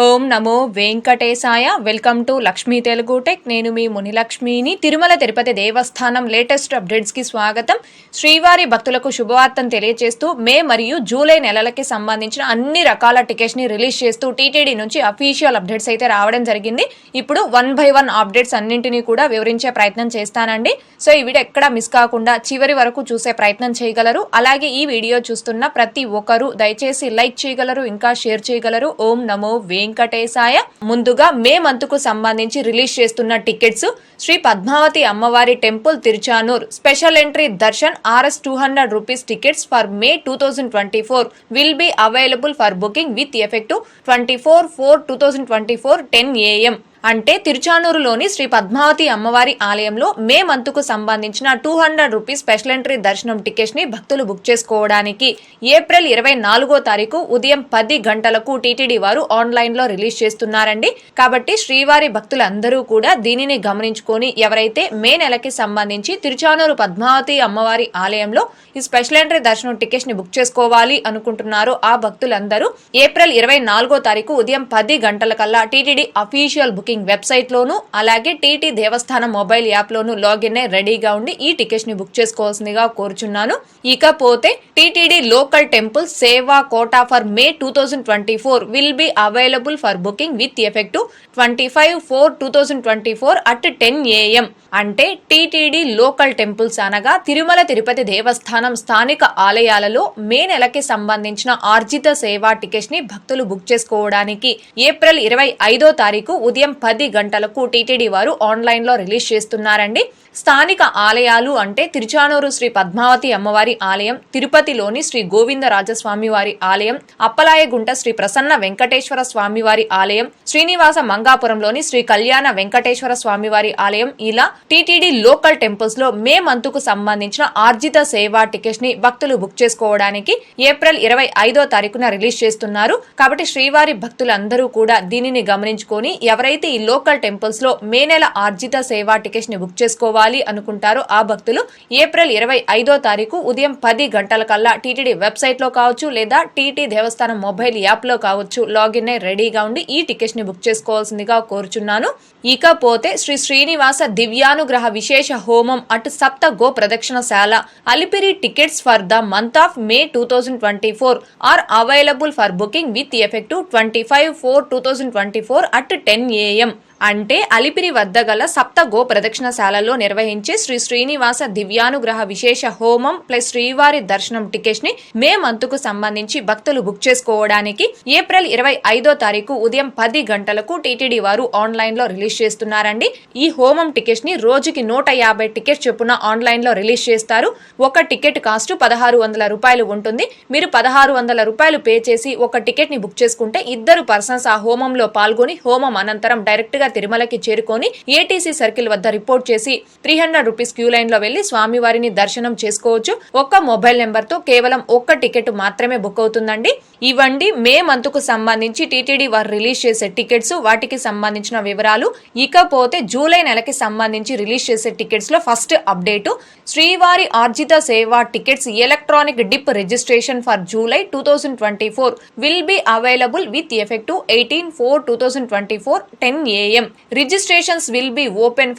ఓం నమో వెంకటేశాయ. Welcome to Lakshmi Telugu tech. నేను మీ మునిలక్ష్మిని. తిరుమల తిరుపతి దేవస్థానం లేటెస్ట్ అప్డేట్స్కి స్వాగతం. శ్రీవారి భక్తులకు శుభవార్తను తెలియజేస్తూ మే మరియు జూలై నెలలకి సంబంధించిన అన్ని రకాల టికెట్స్ని రిలీజ్ చేస్తూ టీటీడీ నుంచి అఫీషియల్ అప్డేట్స్ అయితే రావడం జరిగింది. ఇప్పుడు వన్ బై వన్ అప్డేట్స్ అన్నింటినీ కూడా వివరించే ప్రయత్నం చేస్తానండి. సో ఈ వీడియో ఎక్కడ మిస్ కాకుండా చివరి వరకు చూసే ప్రయత్నం చేయగలరు. అలాగే ఈ వీడియో చూస్తున్న ప్రతి ఒక్కరూ దయచేసి లైక్ చేయగలరు ఇంకా షేర్ చేయగలరు. ఓం నమో వే వెంకటేశాయ. ముందుగా మే మంత్కు సంబంధించి రిలీజ్ చేస్తున్న టికెట్స్ శ్రీ పద్మావతి అమ్మవారి temple Tiruchanur. Special entry darshan RS two hundred rupees tickets for May two thousand twenty four. Will be available for booking with effective twenty four four two thousand twenty four ten AM అంటే తిరుచానూరులోని శ్రీ పద్మావతి అమ్మవారి ఆలయంలో May మంత్కు సంబంధించిన two hundred rupees special entry దర్శనం టికెట్స్ని భక్తులు book చేసుకోవడానికి ఏప్రిల్ ఇరవై నాలుగో తారీఖు ఉదయం పది గంటలకు టీటీడీ వారు ఆన్లైన్లో రిలీజ్ చేస్తున్నారండి. కాబట్టి శ్రీవారి భక్తులందరూ కూడా దీనిని గమనించుకొని ఎవరైతే మే నెలకి సంబంధించి తిరుచానూరు పద్మావతి అమ్మవారి ఆలయంలో ఈ స్పెషల్ ఎంట్రీ దర్శనం టికెట్స్ని బుక్ చేసుకోవాలి అనుకుంటున్నారో ఆ భక్తులందరూ ఏప్రిల్ ఇరవై నాలుగో తారీఖు ఉదయం పది గంటల కల్లా టీటీడీ అఫీషియల్ బుకింగ్ బుకింగ్ వెబ్సైట్లోను అలాగే టీటీ దేవస్థానం మొబైల్ యాప్లోను లాగిన్ అయి రెడీగా ఉండి ఈ టికెట్స్ని బుక్ చేసుకోవాల్సిందిగా కోరుచున్నాను. ఇకపోతే TTD local temple seva quota for May two thousand twenty four will be available for booking with effect twenty five four two thousand twenty four at ten AM. అంటే TTD local temples అనగా తిరుమల తిరుపతి దేవస్థానం స్థానిక ఆలయాలలో మే నెలకి సంబంధించిన ఆర్జిత సేవా టికెట్స్ని భక్తులు book చేసుకోవడానికి ఏప్రిల్ ఇరవై ఐదో తారీఖు ఉదయం పది గంటలకు టీటీడీ వారు ఆన్లైన్లో రిలీజ్ చేస్తున్నారండి. స్థానిక ఆలయాలు అంటే తిరుచానూరు శ్రీ పద్మావతి అమ్మవారి ఆలయం తిరుపతిలోని శ్రీ గోవిందరాజస్వామి వారి ఆలయం అప్పలాయగుంట శ్రీ ప్రసన్న వెంకటేశ్వర స్వామివారి ఆలయం శ్రీనివాస మంగాపురంలోని శ్రీ కళ్యాణ వెంకటేశ్వర స్వామివారి ఆలయం. ఇలా టీటీడీ లోకల్ టెంపుల్స్లో మే మంత్కు సంబంధించిన ఆర్జిత సేవా టికెట్స్ని భక్తులు బుక్ చేసుకోవడానికి ఏప్రిల్ ఇరవై ఐదో తారీఖున రిలీజ్ చేస్తున్నారు. కాబట్టి శ్రీవారి భక్తులందరూ కూడా దీనిని గమనించుకొని ఎవరైతే ఈ లోకల్ టెంపుల్స్లో మే నెల ఆర్జిత సేవా టికెట్స్ని బుక్ చేసుకోవాలి అనుకుంటారో ఆ భక్తులు ఏప్రిల్ ఇరవై ఐదో తారీఖు ఉదయం పది గంటల కల్లా టీటీడీ వెబ్సైట్లో కావచ్చు లేదా టీటీ దేవస్థానం మొబైల్ యాప్లో కావచ్చు లాగిన్ అయి రెడీగా ఉండి ఈ టికెట్స్ని బుక్ చేసుకోవాల్సిందిగా కోరుచున్నాను. ఇకపోతే శ్రీ శ్రీనివాస దివ్యానుగ్రహ విశేష హోమం అట్ సప్త go ప్రదక్షిణశాల Alipiri tickets for the month of May two thousand twenty four are available for booking with effective twenty five four two thousand twenty four at ten AM అంటే అలిపిరి వద్ద గల సప్త గో ప్రదక్షిణశాలలో నిర్వహించే శ్రీ శ్రీనివాస దివ్యానుగ్రహ విశేష హోమం ప్లస్ శ్రీవారి దర్శనం టికెట్స్ని మే మంతుకు సంబంధించి భక్తులు బుక్ చేసుకోవడానికి ఏప్రిల్ ఇరవై ఐదో తారీఖు ఉదయం పది గంటలకు టీటీడీ వారు ఆన్లైన్లో రిలీజ్ చేస్తున్నారండి. ఈ హోమం టికెట్స్ని రోజుకి నూట యాభై టికెట్స్ చొప్పున ఆన్లైన్లో రిలీజ్ చేస్తారు. ఒక టికెట్ కాస్ట్ పదహారు వందల రూపాయలు ఉంటుంది. మీరు పదహారు వందల రూపాయలు పే చేసి ఒక టికెట్ని బుక్ చేసుకుంటే ఇద్దరు పర్సన్స్ ఆ హోమంలో పాల్గొని హోమం అనంతరం డైరెక్ట్గా తిరుమలకి చేరుకొని ఏటీసీ సర్కిల్ వద్ద రిపోర్ట్ చేసి త్రీ హండ్రెడ్ రూపీస్ క్యూ లైన్లో వెళ్ళి స్వామివారిని దర్శనం చేసుకోవచ్చు. ఒక్క మొబైల్ నెంబర్తో కేవలం ఒక్క టికెట్ మాత్రమే బుక్ అవుతుందండి. ఇవ్వండి. మే మంత్కు సంబంధించి టీటీడీ వారు రిలీజ్ చేసే టికెట్స్ వాటికి సంబంధించిన వివరాలు ఇకపోతే జూలై నెలకి సంబంధించి రిలీజ్ చేసే టికెట్స్లో ఫస్ట్ అప్డేట్ శ్రీవారి ఆర్జిత సేవా tickets electronic dip registration for July two thousand twenty four will be available with effective eighteen four two thousand twenty four ten AM Registrations will be open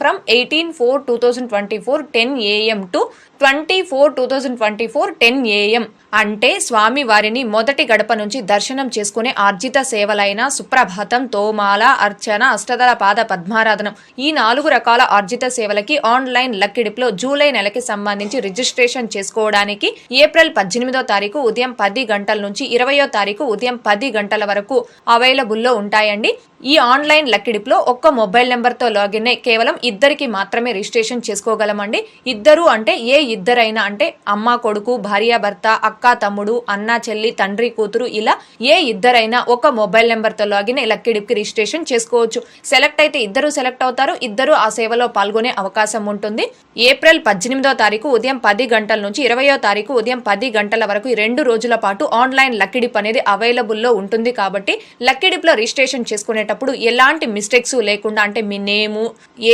twenty four two thousand twenty four ten AM అంటే స్వామి వారిని మొదటి గడప నుంచి దర్శనం చేసుకునే ఆర్జిత సేవలైన సుప్రభాతం తోమాల అర్చన అష్టదల పాద పద్మారాధనం ఈ నాలుగు రకాల ఆర్జిత సేవలకి ఆన్లైన్ లక్కిడిప్లో జూలై నెలకి సంబంధించి రిజిస్ట్రేషన్ చేసుకోవడానికి ఏప్రిల్ పద్దెనిమిదో తారీఖు ఉదయం పది గంటల నుంచి ఇరవయో తారీఖు ఉదయం పది గంటల వరకు అవైలబుల్లో ఉంటాయండి. ఈ ఆన్లైన్ లక్కిడిప్లో ఒక్క మొబైల్ నెంబర్తో లాగిన్ అయి కేవలం ఇద్దరికి మాత్రమే రిజిస్ట్రేషన్ చేసుకోగలమండి. ఇద్దరు అంటే ఏ ఇద్దరైనా అంటే అమ్మ కొడుకు భార్య భర్త అక్క తమ్ముడు అన్న చెల్లి తండ్రి కూతురు ఇలా ఏ ఇద్దరైనా ఒక మొబైల్ నెంబర్తో లాగిన్ లక్కిడిప్కి రిజిస్ట్రేషన్ చేసుకోవచ్చు. సెలెక్ట్ అయితే ఇద్దరు సెలెక్ట్ అవుతారు. ఇద్దరు ఆ సేవలో పాల్గొనే అవకాశం ఉంటుంది. ఏప్రిల్ పద్దెనిమిదో తారీఖు ఉదయం పది గంటల నుంచి ఇరవయో తారీఖు ఉదయం పది గంటల వరకు రెండు రోజుల పాటు ఆన్లైన్ లక్కిడిప్ అనేది అవైలబుల్లో ఉంటుంది కాబట్టి లక్కిడిప్లో రిజిస్ట్రేషన్ చేసుకునేటప్పుడు ఎలాంటి మిస్టేక్స్ లేకుండా అంటే మీ name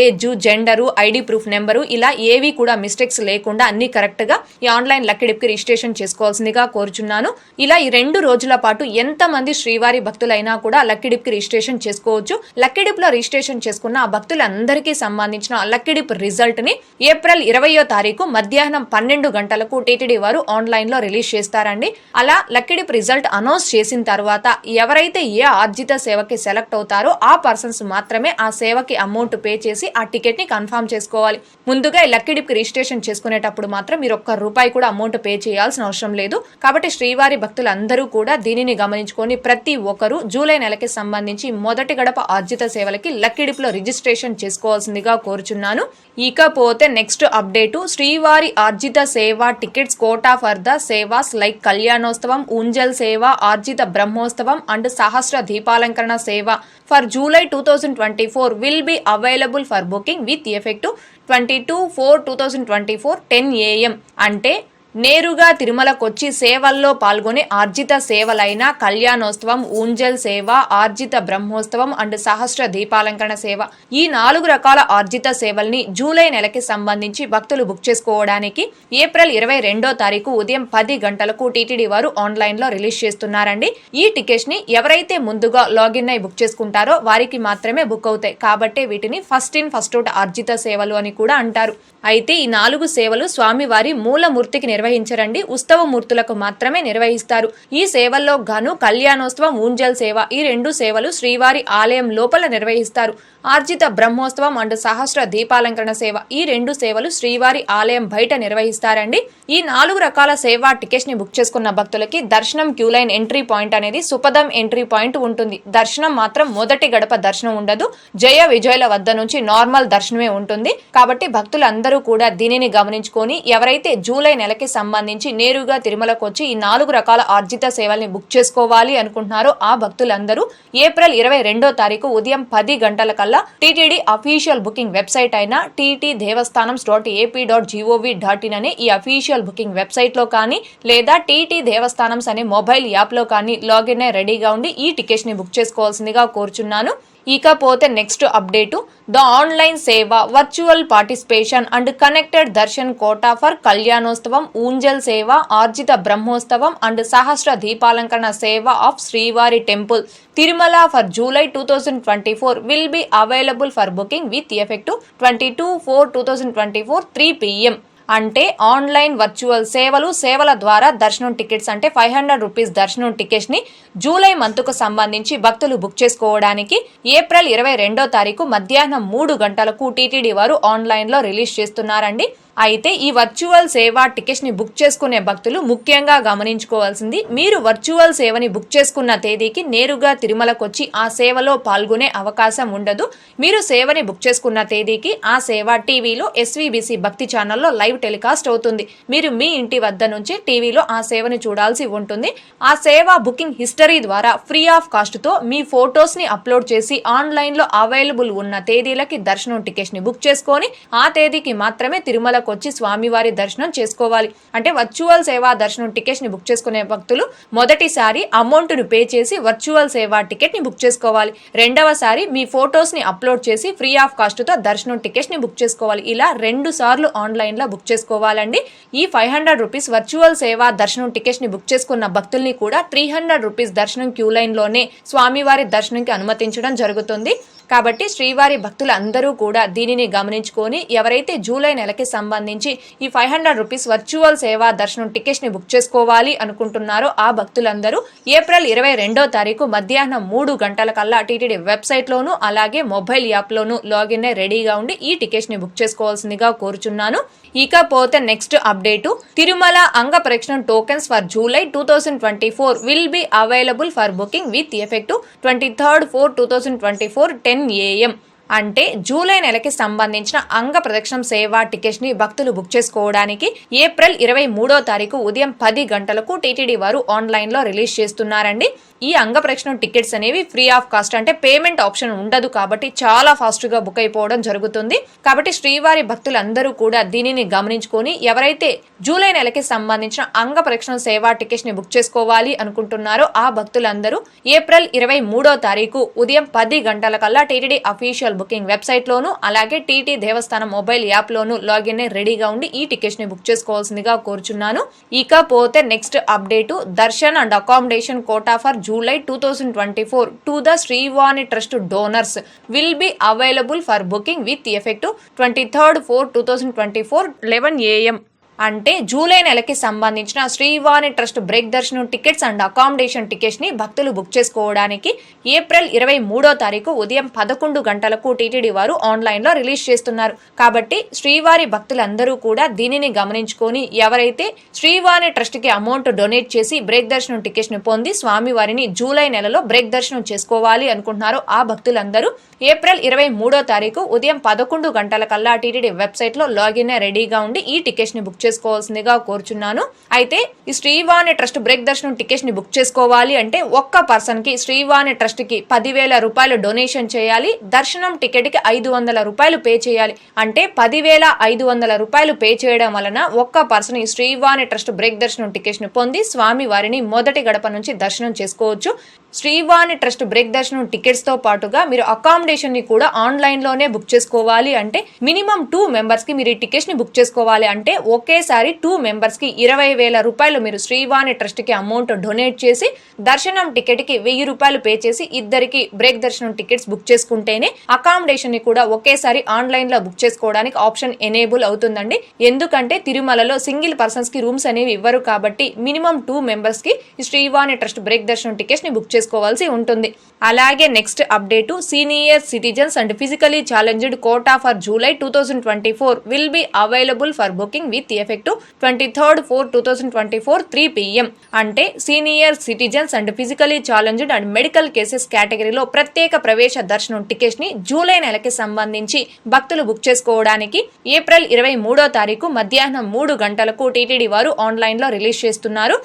age gender ID proof number ఇలా ఏవి కూడా మిస్టేక్స్ లేకుండా తప్పకుండా అన్ని కరెక్ట్గా ఈ ఆన్లైన్ లక్కీ రిజిస్ట్రేషన్ చేసుకోవాల్సిందిగా కోరుచున్నాను. ఇలా ఈ రెండు రోజుల పాటు ఎంత మంది శ్రీవారి భక్తులైనా కూడా లక్కీ రిజిస్ట్రేషన్ చేసుకోవచ్చు. లక్కీ లో రిజిస్ట్రేషన్ చేసుకున్న ఆ భక్తులందరికీ సంబంధించిన లక్కీ రిజల్ట్ని ఏప్రిల్ ఇరవయో తారీఖు మధ్యాహ్నం పన్నెండు గంటలకు టీటీడీ వారు ఆన్లైన్లో రిలీజ్ చేస్తారండి. అలా లక్కిడిప్ రిజల్ట్ అనౌన్స్ చేసిన తర్వాత ఎవరైతే ఏ ఆర్జిత సేవకి సెలెక్ట్ అవుతారో ఆ పర్సన్స్ మాత్రమే ఆ సేవకి అమౌంట్ పే చేసి ఆ టికెట్ని కన్ఫర్మ్ చేసుకోవాలి. ముందుగా ఈ లక్కీ రిజిస్ట్రేషన్ చేసుకునేటప్పుడు మాత్రం మీరు ఒక్క రూపాయి కూడా అమౌంట్ పే చేయాల్సిన అవసరం లేదు. కాబట్టి శ్రీవారి భక్తులందరూ కూడా దీనిని గమనించుకొని ప్రతి ఒక్కరూ జూలై నెలకి సంబంధించి మొదటి గడప ఆర్జిత సేవలకి లక్కీ రిజిస్ట్రేషన్ చేసుకోవాల్సిందిగా కోరుచున్నాను. ఇకపోతే నెక్స్ట్ అప్డేటు శ్రీవారి ఆర్జిత సేవ tickets quota for the sevas like కళ్యాణోత్సవం ఉంజల్ సేవ ఆర్జిత బ్రహ్మోత్సవం అండ్ సహస్ర దీపాలంకరణ సేవ. For July two thousand twenty four will be available for booking with effect. Twenty two four two thousand twenty four ten AM అంటే నేరుగా తిరుమలకొచ్చి సేవల్లో పాల్గొని ఆర్జిత సేవలైన కళ్యాణోత్సవం ఊంజల్ సేవ ఆర్జిత బ్రహ్మోత్సవం అండ్ సహస్ర దీపాలంకరణ సేవ. ఈ నాలుగు రకాల ఆర్జిత సేవల్ని జూలై నెలకి సంబంధించి భక్తులు బుక్ చేసుకోవడానికి ఏప్రిల్ ఇరవై రెండో తారీఖు ఉదయం పది గంటలకు టీటీడీ వారు ఆన్లైన్లో రిలీజ్ చేస్తున్నారండి. ఈ టికెట్స్ని ఎవరైతే ముందుగా లాగిన్ అయి బుక్ చేసుకుంటారో వారికి మాత్రమే బుక్ అవుతాయి. కాబట్టి వీటిని ఫస్ట్ ఇన్ ఫస్ట్ అవుట్ ఆర్జిత సేవలు అని కూడా అంటారు. అయితే ఈ నాలుగు సేవలు స్వామివారి మూలమూర్తికి నిర్వహించరండి. ఉత్సవ మూర్తులకు మాత్రమే నిర్వహిస్తారు. ఈ సేవల్లో గాను కళ్యాణోత్సవం ఊంజల్ సేవ ఈ రెండు సేవలు శ్రీవారి ఆలయం లోపల నిర్వహిస్తారు. ఆర్జిత బ్రహ్మోత్సవం అండ్ సహస్ర దీపాలంకరణ సేవ ఈ రెండు సేవలు శ్రీవారి ఆలయం బయట నిర్వహిస్తారండి. ఈ నాలుగు రకాల సేవా టికెట్స్ని బుక్ చేసుకున్న భక్తులకి దర్శనం క్యూ లైన్ ఎంట్రీ పాయింట్ అనేది సుపదం ఎంట్రీ పాయింట్ ఉంటుంది. దర్శనం మాత్రం మొదటి గడప దర్శనం ఉండదు. జయ విజయుల వద్ద నుంచి నార్మల్ దర్శనమే ఉంటుంది. కాబట్టి భక్తులందరూ కూడా దీనిని గమనించుకొని ఎవరైతే జూలై నెలకి సంబంధించి నేరుగా తిరుమలకు వచ్చి ఈ నాలుగు రకాల ఆర్జిత సేవల్ని బుక్ చేసుకోవాలి అనుకుంటున్నారో. ఆ భక్తులందరూ ఏప్రిల్ ఇరవై రెండో తారీఖు ఉదయం పది గంటల కల్లా టీటీడీ అఫీషియల్ బుకింగ్ వెబ్సైట్ అయిన TT Devasthanam dot AP dot GOV dot in అనే ఈ అఫీషియల్ బుకింగ్ వెబ్సైట్లో కానీ లేదా టీటీ దేవస్థానంస్ అనే మొబైల్ యాప్లో కానీ లాగిన్ అయి రెడీగా ఉండి ఈ టికెట్స్ని బుక్ చేసుకోవాల్సిందిగా కోరుచున్నాను. ఇకపోతే next update. The online seva virtual participation and connected darshan quota for కళ్యాణోత్సవం ఊంజల్ సేవ ఆర్జిత బ్రహ్మోత్సవం అండ్ సహస్ర దీపాలంకరణ సేవ ఆఫ్ శ్రీవారి temple. Tirumala for July two thousand twenty four will be available for booking with effect twenty two four two thousand twenty four three PM. అంటే online virtual సేవలు సేవల ద్వారా దర్శనం tickets అంటే ఫైవ్ హండ్రెడ్ రూపీస్ దర్శనం టికెట్స్ని July మంత్కు సంబంధించి భక్తులు book చేసుకోవడానికి ఏప్రిల్ ఇరవై రెండో తారీఖు మధ్యాహ్నం మూడు గంటలకు టీటీడీ వారు ఆన్లైన్లో రిలీజ్ చేస్తున్నారండి. అయితే ఈ వర్చువల్ సేవ టికెట్స్ని బుక్ చేసుకునే భక్తులు ముఖ్యంగా గమనించుకోవాల్సింది మీరు వర్చువల్ సేవని బుక్ చేసుకున్న తేదీకి నేరుగా తిరుమలకొచ్చి ఆ సేవలో పాల్గొనే అవకాశం ఉండదు. మీరు సేవని బుక్ చేసుకున్న తేదీకి ఆ సేవ టీవీలో ఎస్వీబీసీ భక్తి ఛానల్లో లైవ్ టెలికాస్ట్ అవుతుంది. మీరు మీ ఇంటి వద్ద నుంచి టీవీలో ఆ సేవని చూడాల్సి ఉంటుంది. ఆ సేవ బుకింగ్ హిస్టరీ ద్వారా ఫ్రీ ఆఫ్ కాస్ట్తో మీ ఫొటోస్ని అప్లోడ్ చేసి ఆన్లైన్లో అవైలబుల్ ఉన్న తేదీలకి దర్శనం టికెట్స్ని బుక్ చేసుకొని ఆ తేదీకి మాత్రమే తిరుమల తిరుమలకు వచ్చి స్వామివారి దర్శనం చేసుకోవాలి. అంటే వర్చువల్ సేవా దర్శనం టికెట్ని ని బుక్ చేసుకునే భక్తులు మొదటిసారి అమౌంట్ను పే చేసి వర్చువల్ సేవా టికెట్ని బుక్ చేసుకోవాలి. రెండవసారి మీ ఫొటోస్ని అప్లోడ్ చేసి ఫ్రీ ఆఫ్ కాస్ట్తో దర్శనం టికెట్స్ని బుక్ చేసుకోవాలి. ఇలా రెండు సార్లు ఆన్లైన్లో బుక్ చేసుకోవాలండి. ఈ ఫైవ్ హండ్రెడ్ రూపీస్ వర్చువల్ సేవా దర్శనం టికెట్స్ని బుక్ చేసుకున్న భక్తుల్ని కూడా త్రీ హండ్రెడ్ రూపీస్ దర్శనం క్యూ లైన్లోనే స్వామివారి దర్శనంకి అనుమతించడం జరుగుతుంది. కాబట్టి శ్రీవారి భక్తులు అందరూ కూడా దీనిని గమనించుకొని ఎవరైతే జూలై నెలకి సంబంధించి ఈ ఫైవ్ హండ్రెడ్ రూపీస్ వర్చువల్ సేవా దర్శనం టికెట్స్ని బుక్ చేసుకోవాలి అనుకుంటున్నారో ఆ భక్తులందరూ ఏప్రిల్ ఇరవై రెండో తారీఖు మధ్యాహ్నం మూడు గంటల కల్లా టీటీడీ వెబ్సైట్ లోను అలాగే మొబైల్ యాప్ లోను లాగిన్ అయి రెడీగా ఉండి ఈ టికెట్స్ని బుక్ చేసుకోవాల్సిందిగా కోరుచున్నాను. ఇకపోతే నెక్స్ట్ అప్డేటు. తిరుమల అంగ పరీక్షణ tokens for July two thousand twenty four will be available for booking with effect. Twenty third four two thousand twenty four ten AM అంటే జూలై నెలకి సంబంధించిన అంగ ప్రదక్షిణం సేవా టికెట్స్ని భక్తులు బుక్ చేసుకోవడానికి ఏప్రిల్ ఇరవై మూడో తారీఖు ఉదయం పది గంటలకు టీటీడీ వారు ఆన్లైన్లో రిలీజ్ చేస్తున్నారండి. ఈ అంగ ప్రదక్షిణం టికెట్స్ అనేవి ఫ్రీ ఆఫ్ కాస్ట్ అంటే పేమెంట్ ఆప్షన్ ఉండదు కాబట్టి చాలా ఫాస్ట్గా బుక్ అయిపోవడం జరుగుతుంది. కాబట్టి శ్రీవారి భక్తులందరూ కూడా దీనిని గమనించుకొని ఎవరైతే జూలై నెలకి సంబంధించిన అంగ ప్రదక్షిణ సేవా టికెట్స్ని బుక్ చేసుకోవాలి అనుకుంటున్నారో ఆ భక్తులందరూ ఏప్రిల్ ఇరవై మూడో తారీఖు ఉదయం పది గంటల కల్లా టీటీడీ అఫీషియల్ బుకింగ్ వెబ్సైట్లోను అలాగే టీటీ దేవస్థానం మొబైల్ యాప్లోను లాగిన్ రెడీగా ఉండి ఈ టికెట్స్ని బుక్ చేసుకోవాల్సిందిగా కోరుచున్నాను. ఇకపోతే next update. Darshan and accommodation quota for July two thousand twenty four. To the Srivani trust donors will be available for booking with effect twenty third four two thousand twenty four eleven AM. అంటే July నెలకి సంబంధించిన Srivani trust break దర్శనం tickets and accommodation టికెట్స్ని భక్తులు book చేసుకోవడానికి April ఇరవై మూడో తారీఖు ఉదయం పదకొండు గంటలకు టీటీడీ వారు ఆన్లైన్లో రిలీజ్ చేస్తున్నారు. కాబట్టి శ్రీవారి భక్తులందరూ కూడా దీనిని గమనించుకొని ఎవరైతే శ్రీవాణి ట్రస్ట్కి అమౌంట్ డొనేట్ చేసి బ్రేక్ దర్శనం టికెట్స్ని పొంది స్వామివారిని జూలై నెలలో బ్రేక్ దర్శనం చేసుకోవాలి అనుకుంటున్నారో ఆ భక్తులందరూ ఏప్రిల్ ఇరవై మూడో తారీఖు ఉదయం పదకొండు గంటల కల్లా టీటీడీ వెబ్సైట్లో లాగిన్ రెడీగా ఉండి ఈ టికెట్స్ని బుక్ చేసుకోవాల్సిందిగా కోరుచున్నాను. అయితే ఈ శ్రీవాణి ట్రస్ట్ బ్రేక్ దర్శనం టికెట్స్ని బుక్ చేసుకోవాలి అంటే ఒక్క పర్సన్కి శ్రీవాణి ట్రస్ట్కి పదివేల రూపాయలు డొనేషన్ చేయాలి. దర్శనం టికెట్కి ఐదు వందల రూపాయలు పే చేయాలి. అంటే పదివేల ఐదు వందల రూపాయలు పే చేయడం వలన ఒక్క పర్సన్ ఈ శ్రీవాణి ట్రస్ట్ బ్రేక్ దర్శనం టికెట్స్ని పొంది స్వామి వారిని మొదటి గడప నుంచి దర్శనం చేసుకోవచ్చు. శ్రీవాణి ట్రస్ట్ బ్రేక్ దర్శనం టికెట్స్తో పాటుగా మీరు అకామిడేషన్ని కూడా ఆన్లైన్లోనే బుక్ చేసుకోవాలి అంటే మినిమం టూ మెంబర్స్కి మీరు ఈ టికెట్స్ని బుక్ చేసుకోవాలి అంటే ఒకేసారి టూ మెంబర్స్కి ఇరవై వేల రూపాయలు మీరు శ్రీవాణి ట్రస్ట్కి అమౌంట్ డొనేట్ చేసి దర్శనం టికెట్కి వెయ్యి రూపాయలు పే చేసి ఇద్దరికి బ్రేక్ దర్శనం టికెట్స్ బుక్ చేసుకుంటేనే అకామిడేషన్ని కూడా ఒకేసారి ఆన్లైన్లో బుక్ చేసుకోవడానికి ఆప్షన్ ఎనేబుల్ అవుతుందండి. ఎందుకంటే తిరుమలలో సింగిల్ పర్సన్స్కి రూమ్స్ అనేవి ఇవ్వరు కాబట్టి మినిమం టూ మెంబర్స్కి శ్రీవాణి ట్రస్ట్ బ్రేక్ దర్శనం టికెట్స్ని బుక్ చేసుకోవాల్సి ఉంటుంది. అలాగే next update senior citizens and physically challenged quota for July two thousand twenty four will be available for booking with effect twenty third four two thousand twenty four three PM అంటే senior citizens and physically challenged and medical cases కేటగిరీలో ప్రత్యేక ప్రవేశ దర్శనం టికెట్స్ని July నెలకి సంబంధించి భక్తులు book చేసుకోవడానికి April ఇరవై మూడో తారీఖు మధ్యాహ్నం మూడు గంటలకు టీటీడీ వారు ఆన్లైన్లో రిలీజ్ చేస్తున్నారు.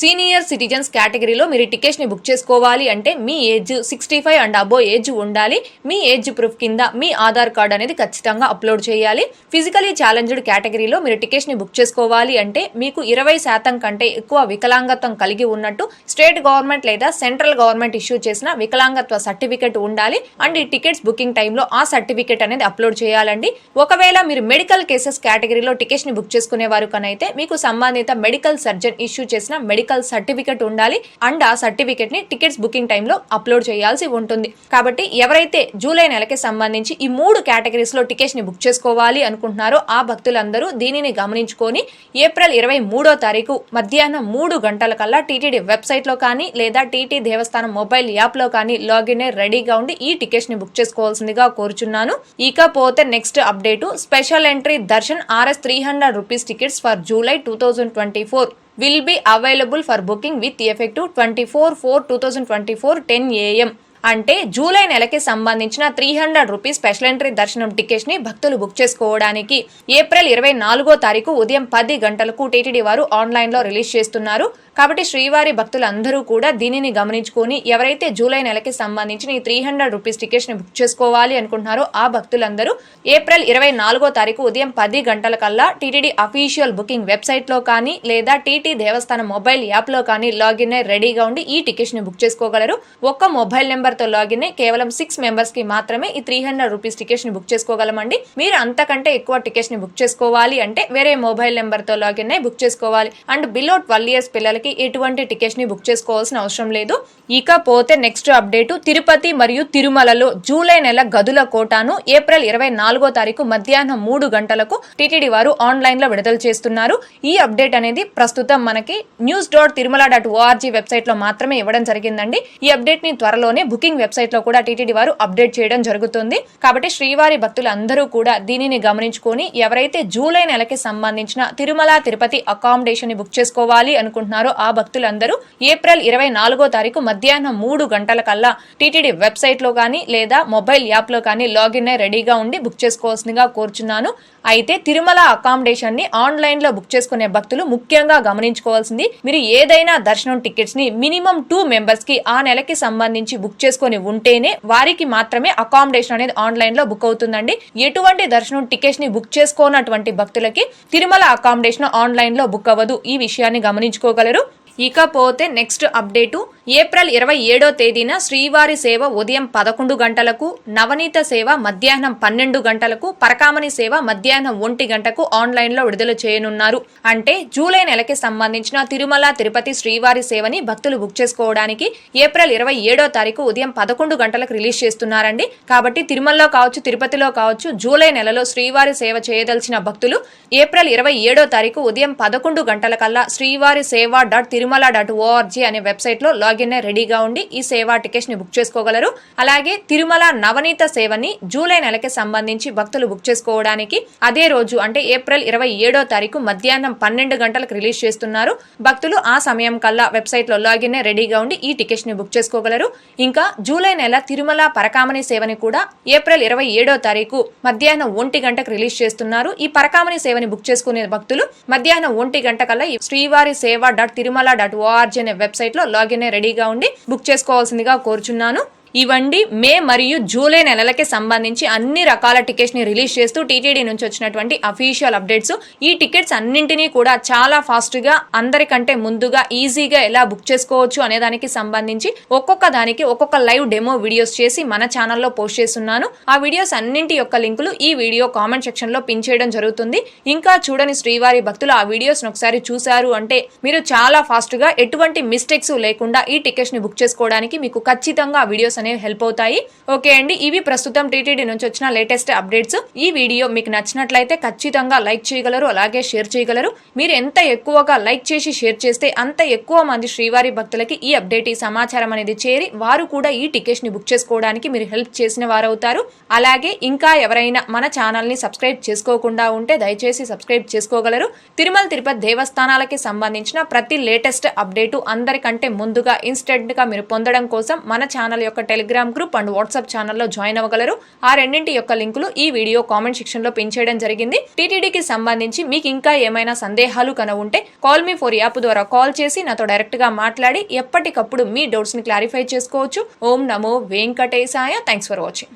సీనియర్ సిటిజన్స్ కేటగిరీలో మీరు టికెట్స్ని బుక్ చేసుకోవాలి అంటే మీ age sixty five and above age ఉండాలి. మీ ఏజ్ ప్రూఫ్ కింద మీ ఆధార్ కార్డ్ అనేది ఖచ్చితంగా అప్లోడ్ చేయాలి. ఫిజికలీ ఛాలెంజ్డ్ కేటగిరీలో మీరు టికెట్స్ని బుక్ చేసుకోవాలి అంటే మీకు ఇరవై శాతం కంటే ఎక్కువ వికలాంగత్వం కలిగి ఉన్నట్టు స్టేట్ గవర్నమెంట్ లేదా సెంట్రల్ గవర్నమెంట్ ఇష్యూ చేసిన వికలాంగత్వ సర్టిఫికెట్ ఉండాలి. అండ్ ఈ టికెట్స్ బుకింగ్ టైంలో ఆ సర్టిఫికెట్ అనేది అప్లోడ్ చేయాలండి. ఒకవేళ మీరు మెడికల్ కేసెస్ కేటగిరీలో టికెట్స్ని బుక్ చేసుకునే వారు కనైతే మీకు సంబంధిత మెడికల్ సర్జన్ ఇష్యూ చేసిన మెడికల్ సర్టిఫికెట్ ఉండాలి అండ్ ఆ సర్టిఫికెట్ని టికెట్స్ బుకింగ్ టైంలో అప్లోడ్ చేయాల్సి ఉంటుంది. కాబట్టి ఎవరైతే జూలై నెలకి సంబంధించి ఈ మూడు కేటగిరీస్లో టికెట్స్ని బుక్ చేసుకోవాలి అనుకుంటున్నారో ఆ భక్తులందరూ దీనిని గమనించుకొని ఏప్రిల్ ఇరవై మూడో తారీఖు మధ్యాహ్నం మూడు గంటల కల్లా టీటీడీ వెబ్సైట్లో కానీ లేదా టీటీ దేవస్థానం మొబైల్ యాప్లో కానీ లాగిన్ అయి రెడీగా ఉండి ఈ టికెట్స్ని బుక్ చేసుకోవాల్సిందిగా కోరుచున్నాను. ఇకపోతే next update special entry darshan RS three hundred rupees tickets for July two thousand twenty four. Will be available for booking with effective twenty four four two thousand twenty four ten AM అంటే July నెలకి సంబంధించిన three hundred rupees special entry దర్శనం టికెట్స్ని భక్తులు book చేసుకోవడానికి April ఇరవై నాలుగో తారీఖు ఉదయం పది గంటలకు టీటీడీ వారు ఆన్లైన్లో రిలీజ్ చేస్తున్నారు. కాబట్టి శ్రీవారి భక్తులందరూ కూడా దీనిని గమనించుకొని ఎవరైతే జూలై నెలకి సంబంధించిన ఈ త్రీ హండ్రెడ్ రూపీస్ టికెట్స్ని బుక్ చేసుకోవాలి అనుకుంటున్నారో ఆ భక్తులందరూ ఏప్రిల్ ఇరవై నాలుగో తారీఖు ఉదయం పది గంటల కల్లా టీటీడీ అఫీషియల్ బుకింగ్ వెబ్సైట్లో కానీ లేదా టీటీ దేవస్థానం మొబైల్ యాప్లో కానీ లాగిన్ అయి రెడీగా ఉండి ఈ టికెట్స్ని బుక్ చేసుకోగలరు. ఒక్క మొబైల్ నెంబర్తో లాగిన్ అయి కేవలం సిక్స్ మెంబర్స్కి మాత్రమే ఈ త్రీ హండ్రెడ్ రూపీస్ టికెట్స్ని బుక్ చేసుకోగలమండి. మీరు అంతకంటే ఎక్కువ టికెట్స్ని బుక్ చేసుకోవాలి అంటే వేరే మొబైల్ నెంబర్తో లాగిన్ అయి బుక్ చేసుకోవాలి. అండ్ బిలో ట్వెల్వ్ ఇయర్స్ పిల్లలకి ఎటువంటి టికెట్స్ని బుక్ చేసుకోవాల్సిన అవసరం లేదు. ఇకపోతే నెక్స్ట్ అప్డేట్ తిరుపతి మరియు తిరుమలలో జూలై నెల గదుల కోటాను ఏప్రిల్ ఇరవై నాలుగో తారీఖు మధ్యాహ్నం మూడు గంటలకు టీటీడీ వారు ఆన్లైన్లో విడుదల చేస్తున్నారు. ఈ అప్డేట్ అనేది ప్రస్తుతం మనకి news dot Tirumala dot ORG వెబ్సైట్లో మాత్రమే ఇవ్వడం జరిగిందండి. ఈ అప్డేట్ని త్వరలోనే బుకింగ్ వెబ్సైట్లో కూడా టీటీడీ వారు అప్డేట్ చేయడం జరుగుతుంది. కాబట్టి శ్రీవారి భక్తులందరూ కూడా దీనిని గమనించుకొని ఎవరైతే జూలై నెలకి సంబంధించిన తిరుమల తిరుపతి అకామిడేషన్ని బుక్ చేసుకోవాలి అనుకుంటున్నారో ఆ భక్తులందరూ ఏప్రిల్ ఇరవై నాలుగో తారీఖు మధ్యాహ్నం మూడు గంటల కల్లా టీటీడీ వెబ్సైట్లో కానీ లేదా మొబైల్ యాప్లో కానీ లాగిన్ అయి రెడీగా ఉండి బుక్ చేసుకోవాల్సిందిగా కోరుచున్నాను. అయితే తిరుమల అకామిడేషన్ని ఆన్లైన్లో బుక్ చేసుకునే భక్తులు ముఖ్యంగా గమనించుకోవాల్సింది మీరు ఏదైనా దర్శనం టికెట్స్ని మినిమం టూ మెంబర్స్కి ఆ నెలకి సంబంధించి బుక్ చేసుకొని ఉంటేనే వారికి మాత్రమే అకామిడేషన్ అనేది ఆన్లైన్లో బుక్ అవుతుందండి. ఎటువంటి దర్శనం టికెట్స్ని బుక్ చేసుకోనటువంటి భక్తులకి తిరుమల అకామిడేషన్ ఆన్లైన్లో బుక్ అవ్వదు. ఈ విషయాన్ని గమనించుకోగలరు. ఇకపోతే నెక్స్ట్ అప్డేటు ఏప్రిల్ ఇరవై ఏడో తేదీన శ్రీవారి సేవ ఉదయం పదకొండు గంటలకు నవనీత సేవ మధ్యాహ్నం పన్నెండు గంటలకు పరకామణి సేవ మధ్యాహ్నం ఒంటి గంటకు ఆన్లైన్లో విడుదల చేయనున్నారు. అంటే జూలై నెలకి సంబంధించిన తిరుమల తిరుపతి శ్రీవారి సేవని భక్తులు బుక్ చేసుకోవడానికి ఏప్రిల్ ఇరవై ఏడో తారీఖు ఉదయం పదకొండు గంటలకు రిలీజ్ చేస్తున్నారండి. కాబట్టి తిరుమలలో కావచ్చు తిరుపతిలో కావచ్చు జూలై నెలలో శ్రీవారి సేవ చేయదలిచిన భక్తులు ఏప్రిల్ ఇరవై ఏడో తారీఖు ఉదయం పదకొండు గంటల కల్లా శ్రీవారి సేవ డాట్ తిరుమల డాట్ ఓఆర్జీ అనే వెబ్సైట్లో లో రెడీగా ఉండి ఈ సేవా టికెట్స్ని బుక్ చేసుకోగలరు. అలాగే తిరుమల నవనీత సేవని జూలై నెలకి సంబంధించి భక్తులు బుక్ చేసుకోవడానికి అదే రోజు అంటే ఏప్రిల్ ఇరవై ఏడో తారీఖు మధ్యాహ్నం పన్నెండు గంటలకు రిలీజ్ చేస్తున్నారు. భక్తులు ఆ సమయం కల్లా వెబ్సైట్లో లాగిన్ రెడీగా ఉండి ఈ టికెట్స్ని బుక్ చేసుకోగలరు. ఇంకా జూలై నెల తిరుమల పరకామణి సేవని కూడా ఏప్రిల్ ఇరవై ఏడో తారీఖు మధ్యాహ్నం ఒంటి గంటకు రిలీజ్ చేస్తున్నారు. ఈ పరకామణి సేవని బుక్ చేసుకునే భక్తులు మధ్యాహ్నం ఒంటి గంట కల్లా శ్రీవారి సేవ డాట్ తిరుమల డాట్ ఓఆర్జీ అనే వెబ్సైట్లో లాగిన్ రెడీ రెడీగా ఉండి బుక్ చేసుకోవాల్సిందిగా కోరుచున్నాను. ఇవండి మే మరియు జూలై నెలలకి సంబంధించి అన్ని రకాల టికెట్స్ని రిలీజ్ చేస్తూ టీటీడీ నుంచి వచ్చినటువంటి అఫీషియల్ అప్డేట్స్. ఈ టికెట్స్ అన్నింటినీ కూడా చాలా ఫాస్ట్గా అందరికంటే ముందుగా ఈజీగా ఎలా బుక్ చేసుకోవచ్చు అనే దానికి సంబంధించి ఒక్కొక్క దానికి ఒక్కొక్క లైవ్ డెమో వీడియోస్ చేసి మన ఛానల్లో పోస్ట్ చేస్తున్నాను. ఆ వీడియోస్ అన్నింటి యొక్క లింకులు ఈ వీడియో కామెంట్ సెక్షన్లో పిన్ చేయడం జరుగుతుంది. ఇంకా చూడని శ్రీవారి భక్తులు ఆ వీడియోస్ ఒకసారి చూశారు అంటే మీరు చాలా ఫాస్ట్గా ఎటువంటి మిస్టేక్స్ లేకుండా ఈ టికెట్స్ని బుక్ చేసుకోవడానికి మీకు ఖచ్చితంగా ఆ వీడియోస్ అనేవి హెల్ప్ అవుతాయి. ఓకే అండి ఇవి ప్రస్తుతం టీటీడీ నుంచి వచ్చిన లేటెస్ట్ అప్డేట్స్ ఈ వీడియో మీకు నచ్చినట్లయితే ఖచ్చితంగా లైక్ చేయగలరు అలాగే షేర్ చేయగలరు. మీరు ఎంత ఎక్కువగా లైక్ చేసి షేర్ చేస్తే అంత ఎక్కువ మంది శ్రీవారి భక్తులకి ఈ అప్డేట్ ఈ సమాచారం అనేది చేరి వారు కూడా ఈ టికెట్స్ని బుక్ చేసుకోవడానికి మీరు హెల్ప్ చేసిన వారు అవుతారు అలాగే ఇంకా ఎవరైనా మన ఛానల్ని సబ్స్క్రైబ్ చేసుకోకుండా ఉంటే దయచేసి సబ్స్క్రైబ్ చేసుకోగలరు. తిరుమల తిరుపతి దేవస్థానాలకి సంబంధించిన ప్రతి లేటెస్ట్ అప్డేటు అందరికంటే ముందుగా ఇన్స్టెంట్గా మీరు పొందడం కోసం మన ఛానల్ యొక్క టెలిగ్రామ్ గ్రూప్ అండ్ వాట్సాప్ ఛానల్లో జాయిన్ అవ్వగలరు. ఆ రెండింటి యొక్క లింకులు ఈ వీడియో కామెంట్ సెక్షన్లో పిన్ చేయడం జరిగింది. టీటీడీకి సంబంధించి మీకు ఇంకా ఏమైనా సందేహాలు కన ఉంటే కాల్ మీ ఫోర్ యాప్ ద్వారా కాల్ చేసి నాతో డైరెక్ట్గా మాట్లాడి ఎప్పటికప్పుడు మీ డౌట్స్ని క్లారిఫై చేసుకోవచ్చు. ఓం నమో వెంకటేశాయ. Thanks for watching.